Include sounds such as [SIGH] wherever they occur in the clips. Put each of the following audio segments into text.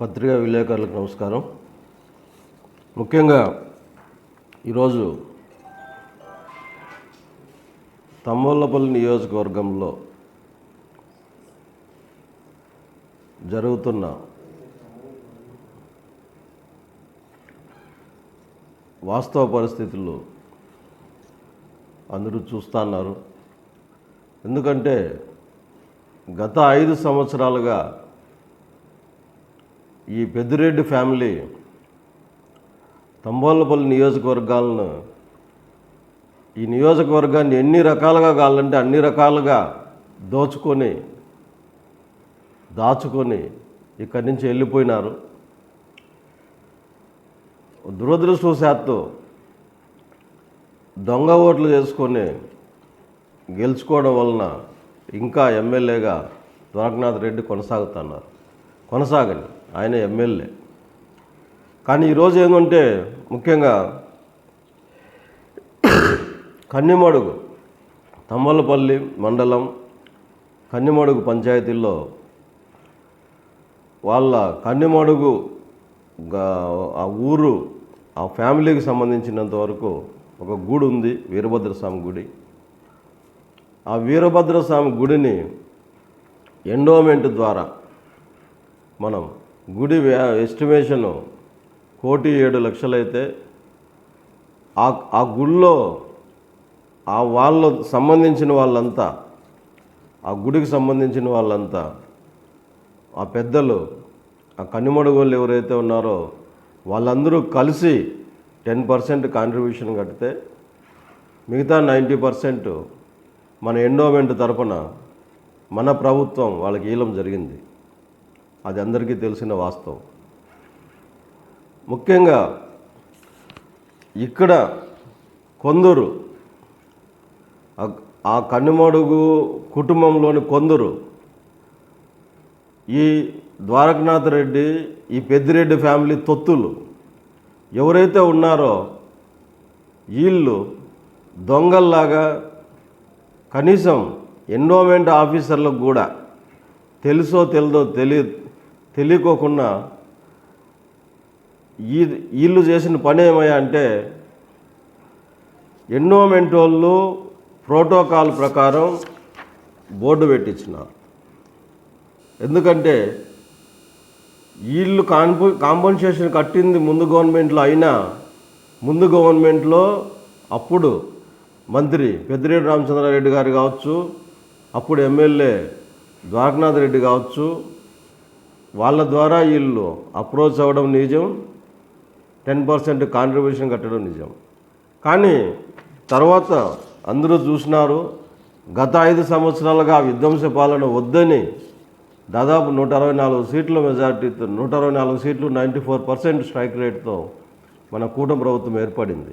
పత్రికా విలేకరులకు నమస్కారం. ముఖ్యంగా ఈరోజు తమ్మోళ్ళపల్లి నియోజకవర్గంలో జరుగుతున్న వాస్తవ పరిస్థితులు అందరూ చూస్తున్నారు ఎందుకంటే గత ఐదు సంవత్సరాలుగా ఈ పెద్దిరెడ్డి ఫ్యామిలీ తంబోళ్ళపల్లి నియోజకవర్గాలను ఈ నియోజకవర్గాన్ని ఎన్ని రకాలుగా కావాలంటే అన్ని రకాలుగా దోచుకొని దాచుకొని ఇక్కడి నుంచి వెళ్ళిపోయినారు. దురదృష్టవశాత్తు దొంగ ఓట్లు చేసుకొని గెలుచుకోవడం వలన ఇంకా ఎమ్మెల్యేగా ద్వారకనాథ్ రెడ్డి కొనసాగుతున్నారు. కొనసాగండి. ఆయన ఎమ్మెల్యే. కానీ ఈరోజు ఏంటంటే ముఖ్యంగా కన్నిమడుగు తమ్మలపల్లి మండలం కన్నిమడుగు పంచాయతీల్లో వాళ్ళ కన్నిమడుగు ఆ ఊరు ఆ ఫ్యామిలీకి సంబంధించినంత వరకు ఒక గుడి ఉంది వీరభద్రస్వామి గుడి. ఆ వీరభద్రస్వామి గుడిని ఎండోమెంట్ ద్వారా మనం గుడి ఎస్టిమేషను కోటి ఏడు లక్షలైతే ఆ ఆ గుడిలో ఆ వాళ్ళ సంబంధించిన వాళ్ళంతా ఆ గుడికి సంబంధించిన వాళ్ళంతా ఆ పెద్దలు ఆ కన్నుమడుగోళ్ళు ఎవరైతే ఉన్నారో వాళ్ళందరూ కలిసి టెన్ పర్సెంట్ కాంట్రిబ్యూషన్ కడితే మిగతా నైంటీ పర్సెంట్ మన ఎండోమెంట్ తరపున మన ప్రభుత్వం వాళ్ళకి ఈలం జరిగింది. అది అందరికీ తెలిసిన వాస్తవం. ముఖ్యంగా ఇక్కడ కొందరు ఆ- కన్నుమడుగు కుటుంబంలోని కొందరు ఈ ద్వారకనాథ్ రెడ్డి ఈ పెద్దిరెడ్డి ఫ్యామిలీ తొత్తులు ఎవరైతే ఉన్నారో వీళ్ళు దొంగల్లాగా కనీసం ఎన్నోమెంట్ ఆఫీసర్లకు కూడా తెలుసో తెలిదో తెలియదు తెలియకోకుండా ఈ వీళ్ళు చేసిన పని ఏమయ్యా అంటే ఎండోమెంట్ వాళ్ళు ప్రోటోకాల్ ప్రకారం బోర్డు పెట్టించినారు ఎందుకంటే వీళ్ళు కాంప కాంపన్సేషన్ కట్టింది ముందు గవర్నమెంట్లో అయినా ముందు గవర్నమెంట్లో అప్పుడు మంత్రి పెద్దిరెడ్డి రామచంద్రారెడ్డి గారు కావచ్చు అప్పుడు ఎమ్మెల్యే ద్వారకనాథ్ రెడ్డి కావచ్చు వాళ్ళ ద్వారా వీళ్ళు అప్రోచ్ అవ్వడం నిజం టెన్ పర్సెంట్ కాంట్రిబ్యూషన్ కట్టడం నిజం. కానీ తర్వాత అందరూ చూసినారు గత ఐదు సంవత్సరాలుగా విధ్వంస పాలన వద్దని దాదాపు నూట అరవై నాలుగు సీట్ల మెజార్టీతో నూట అరవై నాలుగు సీట్లు నైంటీ ఫోర్ పర్సెంట్ స్ట్రైక్ రేట్తో మన కూటమి ప్రభుత్వం ఏర్పడింది.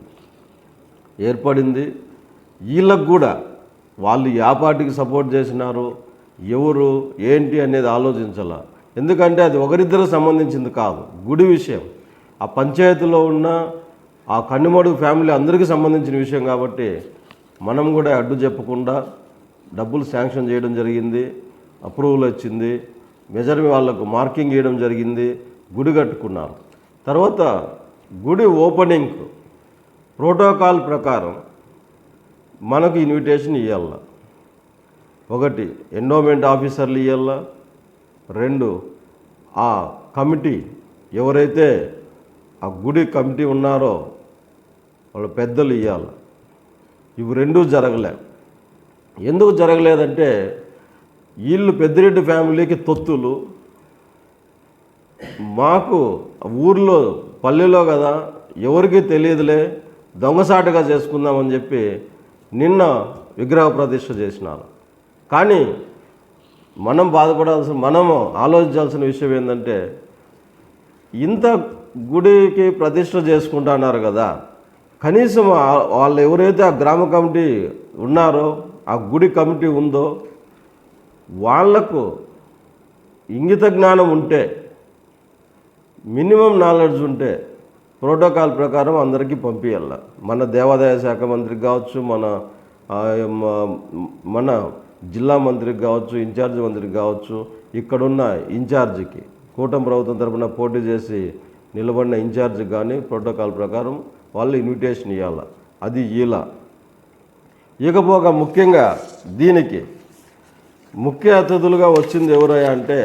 ఏర్పడింది. వీళ్ళకు కూడా వాళ్ళు ఏ పార్టీకి సపోర్ట్ చేసినారు ఎవరు ఏంటి అనేది ఆలోచించాల. ఎందుకంటే అది ఒకరిద్దరికి సంబంధించింది కాదు. గుడి విషయం. ఆ పంచాయతీలో ఉన్న ఆ కన్నుమడుగు ఫ్యామిలీ అందరికీ సంబంధించిన విషయం కాబట్టి మనం కూడా అడ్డు చెప్పకుండా డబ్బులు శాంక్షన్ చేయడం జరిగింది. అప్రూవల్ వచ్చింది. మెజర్మీ వాళ్ళకు మార్కింగ్ ఇవ్వడం జరిగింది. గుడి కట్టుకున్నారు. తర్వాత గుడి ఓపెనింగ్ ప్రోటోకాల్ ప్రకారం మనకు ఇన్విటేషన్ ఇవ్వాల. ఒకటి ఎండోమెంట్ ఆఫీసర్లు ఇవ్వాల. రెండు ఆ కమిటీ ఎవరైతే ఆ గుడి కమిటీ ఉన్నారో వాళ్ళ పెద్దలు ఇవ్వాలి ఇవి రెండూ జరగలే. ఎందుకు జరగలేదంటే వీళ్ళు పెద్దిరెడ్డి ఫ్యామిలీకి తొత్తులు. మాకు ఊర్లో పల్లెలో కదా ఎవరికీ తెలియదులే దొంగసాటుగా చేసుకుందామని చెప్పి నిన్న విగ్రహ ప్రతిష్ఠ చేసినారు. కానీ మనం బాధపడాల్సిన మనము ఆలోచించాల్సిన విషయం ఏంటంటే ఇంత గుడికి ప్రతిష్ట చేసుకుంటున్నారు కదా కనీసం వాళ్ళు ఎవరైతే ఆ గ్రామ కమిటీ ఉన్నారో ఆ గుడి కమిటీ ఉందో వాళ్ళకు ఇంగిత జ్ఞానం ఉంటే మినిమం నాలెడ్జ్ ఉంటే ప్రోటోకాల్ ప్రకారం అందరికీ పంపించాల మన దేవాదాయ శాఖ మంత్రికి కావచ్చు మన మన జిల్లా మంత్రికి కావచ్చు ఇన్ఛార్జ్ మంత్రికి కావచ్చు ఇక్కడున్న ఇన్ఛార్జికి కూటమి ప్రభుత్వం తరపున పోటీ చేసి నిలబడిన ఇన్ఛార్జ్ కానీ ప్రోటోకాల్ ప్రకారం వాళ్ళు ఇన్విటేషన్ ఇవ్వాలి అది ఇలా ఇకపోక ముఖ్యంగా దీనికి ముఖ్య అతిథులుగా వచ్చింది ఎవరయ్యా అంటే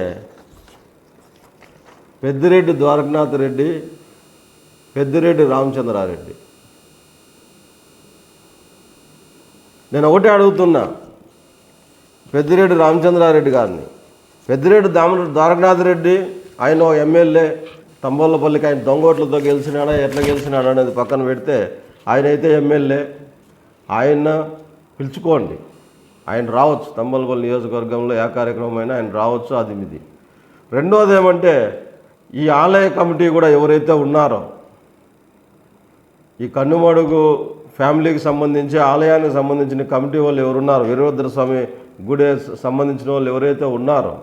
పెద్దిరెడ్డి ద్వారకనాథ్ రెడ్డి పెద్దిరెడ్డి రామచంద్రారెడ్డి. నేను ఒకటే అడుగుతున్నా పెద్దిరెడ్డి రామచంద్రారెడ్డి గారిని. పెద్దిరెడ్డి దామ ద్వారకనాథ్ రెడ్డి ఆయన ఎమ్మెల్యే తంబోళ్ళపల్లికి ఆయన దొంగోట్లతో గెలిచినాడా ఎట్లా గెలిచినాడా అనేది పక్కన పెడితే ఆయన అయితే ఎమ్మెల్యే. ఆయన పిలుచుకోండి. ఆయన రావచ్చు. తంబోలపల్లి నియోజకవర్గంలో ఏ కార్యక్రమమైన ఆయన రావచ్చు అది ఇది. రెండోది ఏమంటే ఈ ఆలయ కమిటీ కూడా ఎవరైతే ఉన్నారో ఈ కన్నుమడుగు ఫ్యామిలీకి సంబంధించి ఆలయానికి సంబంధించిన కమిటీ వాళ్ళు ఎవరున్నారు వీరభద్ర స్వామి గుడి సంబంధించిన వాళ్ళు ఎవరైతే ఉన్నారో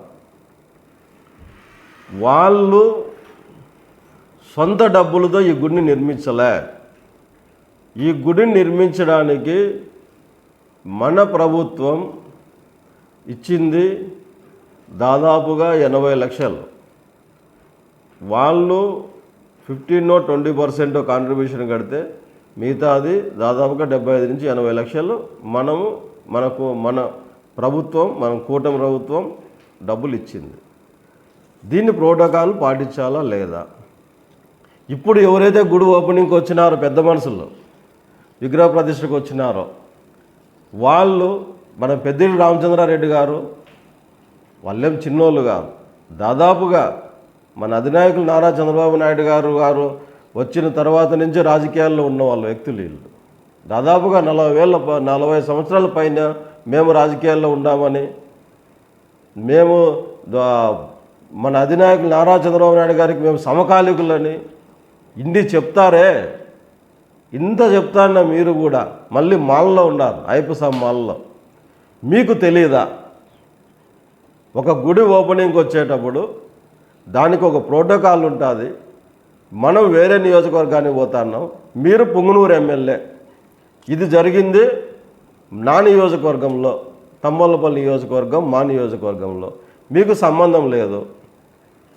వాళ్ళు సొంత డబ్బులతో ఈ గుడిని నిర్మించలే. ఈ గుడిని నిర్మించడానికి మన ప్రభుత్వం ఇచ్చింది దాదాపుగా ఎనభై లక్షలు. వాళ్ళు ఫిఫ్టీన్ ట్వంటీ పర్సెంట్ కాంట్రిబ్యూషన్ కడితే మిగతాది దాదాపుగా డెబ్బై ఐదు నుంచి ఎనభై లక్షలు మనము మనకు మన ప్రభుత్వం మనం కూటమి ప్రభుత్వం డబ్బులు ఇచ్చింది. దీన్ని ప్రోటోకాల్ పాటించాలా లేదా? ఇప్పుడు ఎవరైతే గుడి ఓపెనింగ్కి వచ్చినారో పెద్ద మనుషులు విగ్రహ ప్రతిష్టకు వచ్చినారో వాళ్ళు మన పెద్దిరెడ్డి రామచంద్రారెడ్డి గారు వాళ్ళేం చిన్నోళ్ళు కాదు. దాదాపుగా మన అధినాయకులు నారా చంద్రబాబు నాయుడు గారు గారు వచ్చిన తర్వాత నుంచి రాజకీయాల్లో ఉన్న వాళ్ళ వ్యక్తులు వీళ్ళు. దాదాపుగా నలభై వేల నలభై సంవత్సరాల పైన మేము రాజకీయాల్లో ఉన్నామని మేము మన అధినాయకులు నారా చంద్రబాబు నాయుడు గారికి మేము సమకాలికులని ఇన్ని చెప్తారే ఇంత చెప్తాన్న మీరు కూడా మళ్ళీ మాల్లో ఉన్నారు ఐపసా మాల్లో. మీకు తెలియదా ఒక గుడి ఓపెనింగ్కి వచ్చేటప్పుడు దానికి ఒక ప్రోటోకాల్ ఉంటుంది మనం వేరే నియోజకవర్గానికి పోతున్నాం మీరు పుంగనూరు ఎమ్మెల్యే. ఇది జరిగింది నా నియోజకవర్గంలో తమ్మలపల్లి నియోజకవర్గం మా నియోజకవర్గంలో మీకు సంబంధం లేదు.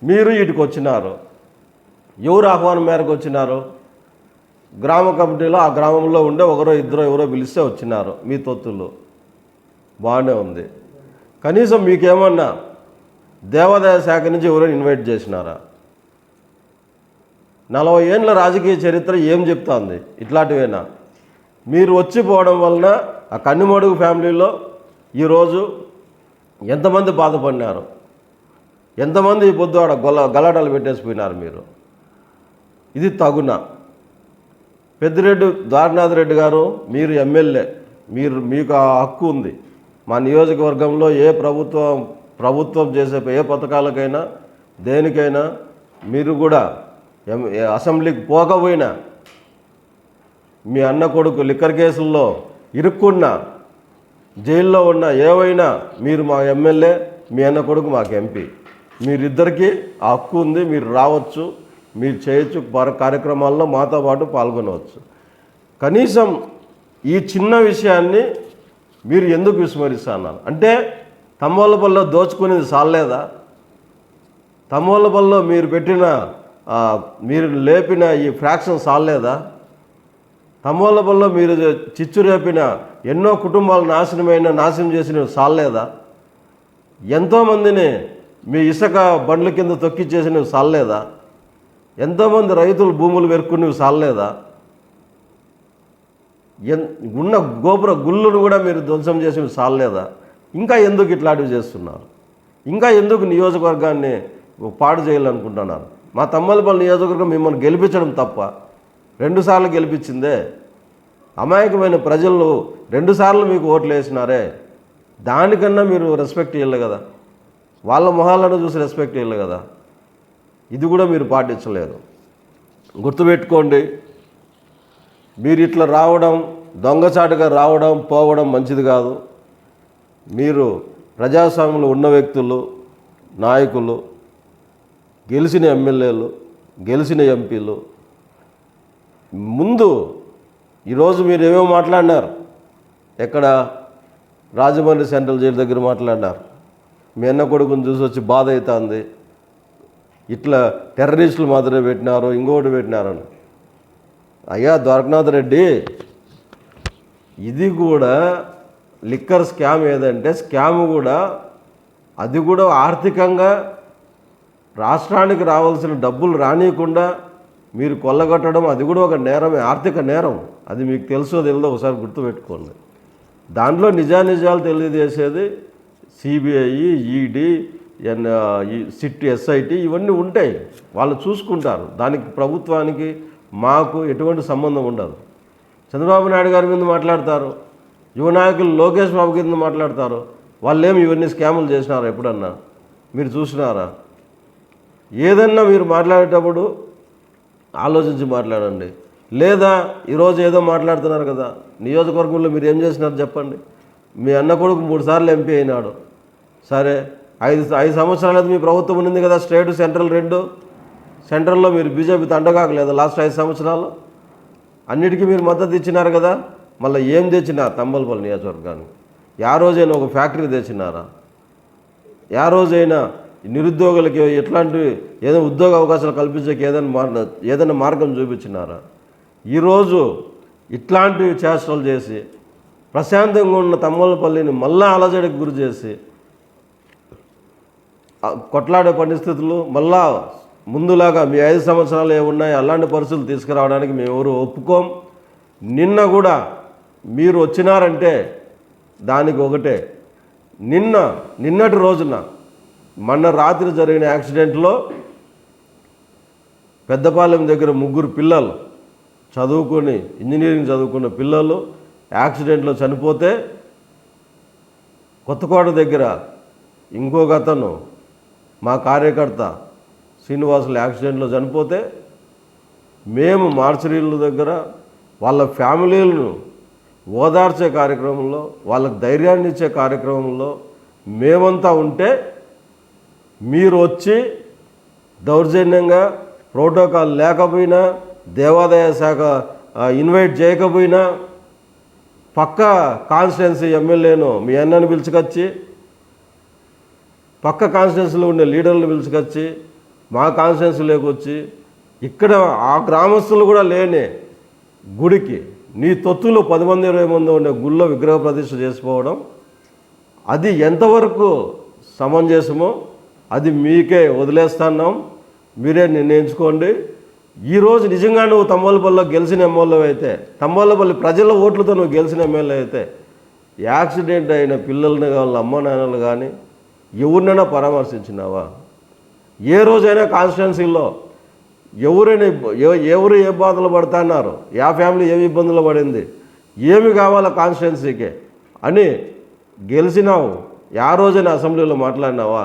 మీరు వీటికి వచ్చినారు. ఎవరు ఆహ్వానం మేరకు వచ్చినారు? గ్రామ కమిటీలో ఆ గ్రామంలో ఉండే ఒకరో ఇద్దరో ఎవరో పిలిస్తే వచ్చినారు మీ తొత్తులు. బాగానే ఉంది. కనీసం మీకేమన్నా దేవాదాయ శాఖ నుంచి ఎవరైనా ఇన్వైట్ చేసినారా? నలభై ఏండ్ల రాజకీయ చరిత్ర ఏం చెప్తోంది? ఇట్లాంటివేనా? మీరు వచ్చిపోవడం వలన ఆ కన్నుమడుగు ఫ్యామిలీలో ఈరోజు ఎంతమంది బాధపడినారు? ఎంతమంది ఈ పొద్దు ఆడ గొల గలాటాలు పెట్టేసిపోయినారు మీరు? ఇది తగున. పెద్దిరెడ్డి ద్వారనాథ్ రెడ్డి గారు మీరు ఎమ్మెల్యే మీరు మీకు ఆ హక్కు ఉంది. మా నియోజకవర్గంలో ఏ ప్రభుత్వం ప్రభుత్వం చేసే ఏ పథకాలకైనా దేనికైనా మీరు కూడా ఎం- ఏ అసెంబ్లీకి పోకపోయినా మీ అన్న కొడుకు లిక్కర్ కేసుల్లో ఇరుక్కున్న జైల్లో ఉన్న ఏవైనా మీరు మా ఎమ్మెల్యే మీ అన్న కొడుకు మాకు ఎంపీ. మీరిద్దరికీ ఆ హక్కు ఉంది మీరు రావచ్చు మీరు చేయొచ్చు పర- కార్యక్రమాల్లో మాతో పాటు పాల్గొనవచ్చు. కనీసం ఈ చిన్న విషయాన్ని మీరు ఎందుకు విస్మరిస్తున్నారు? అంటే తమ్మోళ్ళపల్లిలో దోచుకునేది సాలేదా తమ్మోళ్ళపల్లిలో మీరు పెట్టిన మీరు లేపిన ఈ ఫ్రాక్షన్ సాలేదా తమ్మోళ్ళపల్లిలో మీరు చిచ్చు రేపిన ఎన్నో కుటుంబాలు నాశనమైన నాశనం చేసిన సాలలేదా? ఎంతోమందిని మీ ఇసుక బండ్ల కింద తొక్కిచ్చేసినవి సాలలేదా? ఎంతోమంది రైతులు భూములు పెరుక్కునేవి సాలేదా ఎన్ ఉన్న గోపుర గుళ్ళను కూడా మీరు ధ్వంసం చేసి సాలలేదా? ఇంకా ఎందుకు ఇట్లాంటివి చేస్తున్నారు? ఇంకా ఎందుకు నియోజకవర్గాన్ని పాడు చేయాలనుకుంటున్నారు? మా తమ్మలపల్లి నియోజకవర్గం మిమ్మల్ని గెలిపించడం తప్ప రెండుసార్లు గెలిపించిందే. అమాయకమైన ప్రజలు రెండుసార్లు మీకు ఓట్లు వేసినారే. దానికన్నా మీరు రెస్పెక్ట్ ఇవ్వలేదు కదా. వాళ్ళ మొహాలను చూసి రెస్పెక్ట్ ఇవ్వలేదు కదా. ఇది కూడా మీరు పాటించలేదు గుర్తుపెట్టుకోండి మీరు ఇట్లా రావడం దొంగచాటుగా రావడం పోవడం మంచిది కాదు. మీరు ప్రజాస్వామ్యంలో ఉన్న వ్యక్తులు నాయకులు గెలిచిన ఎమ్మెల్యేలు గెలిచిన ఎంపీలు ముందు ఈరోజు మీరు ఏమేమి మాట్లాడినారు. ఎక్కడ రాజమండ్రి సెంట్రల్ జైలు దగ్గర మాట్లాడినారు. మీ అన్న కొడుకుని చూసి వచ్చి బాధ అవుతుంది. ఇట్లా టెర్రరిస్టులు మాత్రమే పెట్టినారు ఇంకోటి పెట్టినారని. అయ్యా ద్వారకనాథ్ రెడ్డి ఇది కూడా లిక్కర్ స్కామ్ ఏదంటే స్కామ్ కూడా అది కూడా ఆర్థికంగా రాష్ట్రానికి రావాల్సిన డబ్బులు రానియకుండా మీరు కొల్లగొట్టడం అది కూడా ఒక నేరమే ఆర్థిక నేరం. అది మీకు తెలుసో తెలియదో ఒకసారి గుర్తుపెట్టుకోండి. దాంట్లో నిజానిజాలు తెలియజేసేది సిబిఐ ఈడీ ఎన్ ఈ సిట్ ఎస్ఐటి ఇవన్నీ ఉంటాయి. వాళ్ళు చూసుకుంటారు. దానికి ప్రభుత్వానికి మాకు ఎటువంటి సంబంధం ఉండదు. చంద్రబాబు నాయుడు గారి మీద మాట్లాడతారు. యువ నాయకులు లోకేష్ బాబు కింద మాట్లాడతారు. వాళ్ళేమి ఇవన్నీ స్కాములు చేసినారా ఎప్పుడన్నా? మీరు చూసినారా? ఏదన్నా మీరు మాట్లాడేటప్పుడు ఆలోచించి మాట్లాడండి. లేదా ఈరోజు ఏదో మాట్లాడుతున్నారు కదా నియోజకవర్గంలో మీరు ఏం చేసినారు చెప్పండి. మీ అన్న కొడుకు మూడు సార్లు ఎంపీ అయినాడు. సరే ఐదు ఐదు సంవత్సరాలు మీ ప్రభుత్వం ఉంది కదా స్టేట్ సెంట్రల్ రెండు. సెంట్రల్లో మీరు బీజేపీ తండగాకలేదు లాస్ట్ ఐదు సంవత్సరాలు. అన్నిటికీ మీరు మద్దతు ఇచ్చినారు కదా మళ్ళీ ఏం తెచ్చినారు తంబలపల్లి నియోజకవర్గానికి. యా రోజైనా ఒక ఫ్యాక్టరీ తెచ్చినారా? యా రోజైనా నిరుద్యోగులకి ఎట్లాంటి ఏదైనా ఉద్యోగ అవకాశాలు కల్పించక ఏదైనా మార్ ఏదైనా మార్గం చూపించినారా? ఈరోజు ఇట్లాంటి చేష్టలు చేసి ప్రశాంతంగా ఉన్న తమ్మలపల్లిని మళ్ళా అలజడికి గురి చేసి కొట్లాడే పరిస్థితులు మళ్ళా ముందులాగా మీ ఐదు సంవత్సరాలు ఏమున్నాయి అలాంటి పరిస్థితులు తీసుకురావడానికి మేము ఎవరు ఒప్పుకోం. నిన్న కూడా మీరు వచ్చినారంటే దానికి ఒకటే. నిన్న నిన్నటి రోజున మొన్న రాత్రి జరిగిన యాక్సిడెంట్లో పెద్దపాలెం దగ్గర ముగ్గురు పిల్లలు చదువుకొని ఇంజనీరింగ్ చదువుకున్న పిల్లలు యాక్సిడెంట్లో చనిపోతే కొత్తకోట దగ్గర ఇంకొక అతను మా కార్యకర్త శ్రీనివాసులు యాక్సిడెంట్లో చనిపోతే మేము మార్చరీల దగ్గర వాళ్ళ ఫ్యామిలీలను ఓదార్చే కార్యక్రమంలో వాళ్ళకి ధైర్యాన్ని ఇచ్చే కార్యక్రమంలో మేమంతా ఉంటే మీరు వచ్చి దౌర్జన్యంగా ప్రోటోకాల్ లేకపోయినా దేవాదాయ శాఖ ఇన్వైట్ చేయకపోయినా పక్క కాన్స్టిట్యున్సీ ఎమ్మెల్యేను మీ అన్నని పిలుచుకొచ్చి పక్క కాన్స్టిట్యున్సీలో ఉండే లీడర్లను పిలుచుకొచ్చి మా కాన్స్టిట్యున్సీలోకి వచ్చి ఇక్కడ ఆ గ్రామస్తులు కూడా లేని గుడికి నీ తొత్తులో పది మంది ఇరవై మంది ఉండే గుళ్ళో విగ్రహ ప్రతిష్ఠ చేసుకోవడం అది ఎంతవరకు సమంజసమో అది మీకే వదిలేస్తున్నాం. మీరే నిర్ణయించుకోండి. ఈరోజు నిజంగా నువ్వు తమ్మలపల్లిలో గెలిచిన ఎమ్మెల్యే అయితే తమ్మలపల్లి ప్రజల ఓట్లతో నువ్వు గెలిచిన ఎమ్మెల్యే అయితే యాక్సిడెంట్ అయిన పిల్లల్ని వాళ్ళ అమ్మ నాన్నలు కానీ ఎవరినైనా పరామర్శించినావా? ఏ రోజైనా కాన్స్టిట్యున్సీలో ఎవరైనా ఎవరు ఏ బాధలు పడుతున్నారు? యా ఫ్యామిలీ ఏమి ఇబ్బందులు పడింది? ఏమి కావాలా కాన్స్టిట్యున్సీకి? అని గెలిచినావు. యా రోజైనా అసెంబ్లీలో మాట్లాడినావా?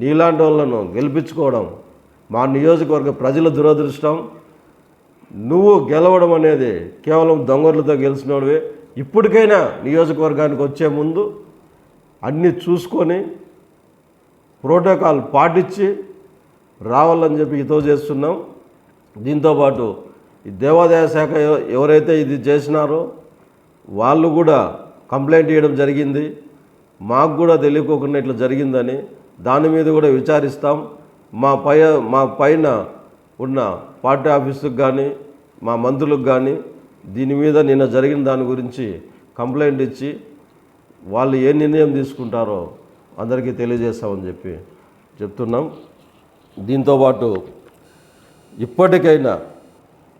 నీలాంటి వాళ్ళను గెలిపించుకోవడం మా నియోజకవర్గ ప్రజల దురదృష్టం నువ్వు గెలవడం అనేది కేవలం దొంగలతో గెలిచినోడివే. ఇప్పటికైనా నియోజకవర్గానికి వచ్చే ముందు అన్నీ చూసుకొని ప్రోటోకాల్ పాటించి రావాలని చెప్పి హితవు చేస్తున్నాం. దీంతోపాటు ఈ దేవాదాయ శాఖ ఎవరైతే ఇది చేసినారో వాళ్ళు కూడా కంప్లైంట్ ఇవ్వడం జరిగింది. మాకు కూడా తెలియకోకుండా ఇట్లా జరిగిందని దాని మీద కూడా విచారిస్తాం. మా పై మా పైన ఉన్న పార్టీ ఆఫీసుకు కానీ మా మంత్రులకు కానీ దీని మీద నిన్న జరిగిన దాని గురించి కంప్లైంట్ ఇచ్చి వాళ్ళు ఏ నిర్ణయం తీసుకుంటారో అందరికీ తెలియజేస్తామని చెప్పి చెప్తున్నాం. దీంతోపాటు ఇప్పటికైనా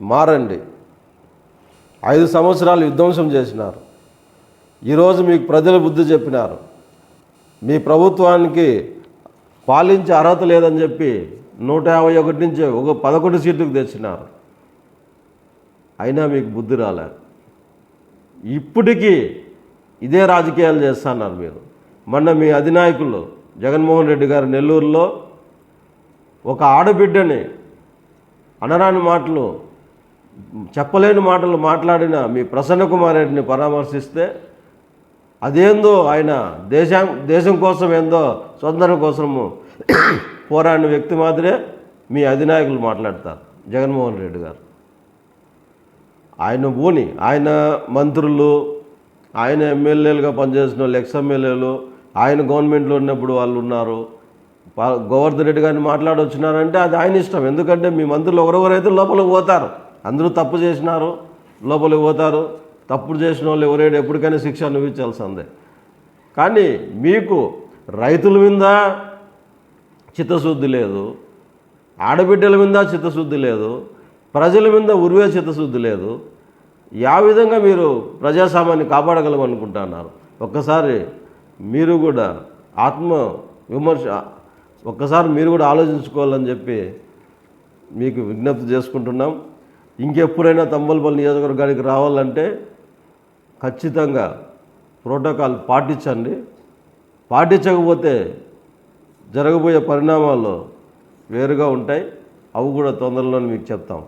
మారండి. ఐదు సంవత్సరాలు విధ్వంసం చేసినారు. ఈరోజు మీకు ప్రజలు బుద్ధి చెప్పినారు. మీ ప్రభుత్వానికి పాలించే అర్హత లేదని చెప్పి నూట యాభై ఒకటి నుంచి ఒక పదకొండు సీట్లకు తెచ్చినారు. అయినా మీకు బుద్ధి రాలే. ఇప్పటికీ ఇదే రాజకీయాలు చేస్తున్నారు మీరు. మొన్న మీ అధినాయకులు జగన్మోహన్ రెడ్డి గారు నెల్లూరులో ఒక ఆడబిడ్డని అనరాని మాటలు చెప్పలేని మాటలు మాట్లాడిన మీ ప్రసన్న కుమార్ రెడ్డిని పరామర్శిస్తే అదేందో ఆయన దేశం దేశం కోసం ఏందో స్వతంత్రం కోసము [COUGHS] పోరాడిన వ్యక్తి మాత్రమే మీ అధినాయకులు మాట్లాడతారు జగన్మోహన్ రెడ్డి గారు. ఆయన పోని ఆయన మంత్రులు ఆయన ఎమ్మెల్యేలుగా పనిచేసిన వాళ్ళు ఎక్స్ ఎమ్మెల్యేలు ఆయన గవర్నమెంట్లో ఉన్నప్పుడు వాళ్ళు ఉన్నారు. గోవర్ధన్ రెడ్డి గారిని మాట్లాడొచ్చినారంటే అది ఆయన ఇష్టం. ఎందుకంటే మీ మంత్రులు ఎవరెవరైతే లోపలికి పోతారు అందరూ తప్పు చేసినారు లోపలికి పోతారు తప్పుడు చేసిన వాళ్ళు ఎవరైనా ఎప్పటికైనా శిక్ష అనుభవించాల్సిందే. కానీ మీకు రైతుల మీద చిత్తశుద్ధి లేదు ఆడబిడ్డల మీద చిత్తశుద్ధి లేదు ప్రజల మీద ఉరివే చిత్తశుద్ధి లేదు. యా విధంగా మీరు ప్రజాస్వామ్యాన్ని కాపాడగలమనుకుంటున్నారు ఒక్కసారి మీరు కూడా ఆత్మ విమర్శ ఒక్కసారి మీరు కూడా ఆలోచించుకోవాలని చెప్పి మీకు విజ్ఞప్తి చేసుకుంటున్నాం. ఇంకెప్పుడైనా తంబలపల్లి నియోజకవర్గానికి రావాలంటే ఖచ్చితంగా ప్రోటోకాల్ పాటించండి. పాటించకపోతే జరగబోయే పరిణామాలు వేరుగా ఉంటాయి. అవి కూడా తొందరలోనే మీకు చెప్తాం.